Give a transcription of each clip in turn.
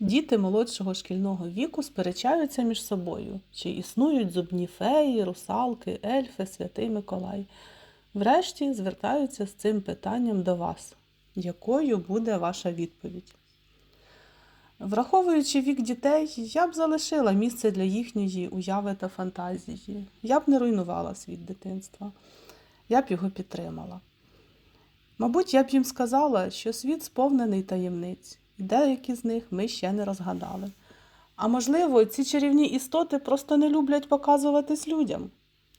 Діти молодшого шкільного віку сперечаються між собою, чи існують зубні феї, русалки, ельфи, святий Миколай. Врешті звертаються з цим питанням до вас. Якою буде ваша відповідь? Враховуючи вік дітей, я б залишила місце для їхньої уяви та фантазії. Я б не руйнувала світ дитинства. Я б його підтримала. Мабуть, я б їм сказала, що світ сповнений таємниць, деякі з них ми ще не розгадали. А можливо, ці чарівні істоти просто не люблять показуватись людям.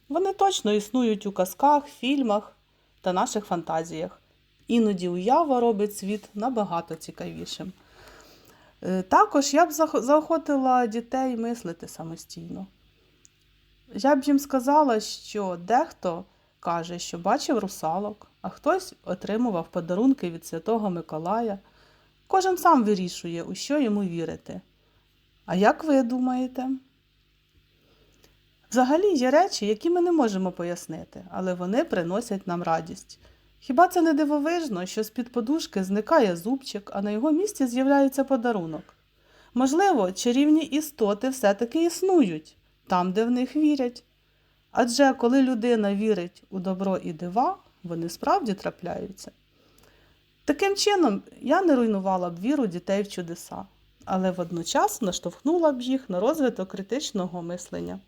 Вони точно існують у казках, фільмах та наших фантазіях. Іноді уява робить світ набагато цікавішим. Е, Також я б заохотила дітей мислити самостійно. Я б їм сказала, що дехто каже, що бачив русалок, а хтось отримував подарунки від Святого Миколая. Кожен сам вирішує, у що йому вірити. А як ви думаєте? Взагалі є речі, які ми не можемо пояснити, але вони приносять нам радість. Хіба це не дивовижно, що з-під подушки зникає зубчик, а на його місці з'являється подарунок? Можливо, чарівні істоти все-таки існують там, де в них вірять. Адже коли людина вірить у добро і дива, вони справді трапляються. Таким чином, я не руйнувала б віру дітей в чудеса, але водночас наштовхнула б їх на розвиток критичного мислення.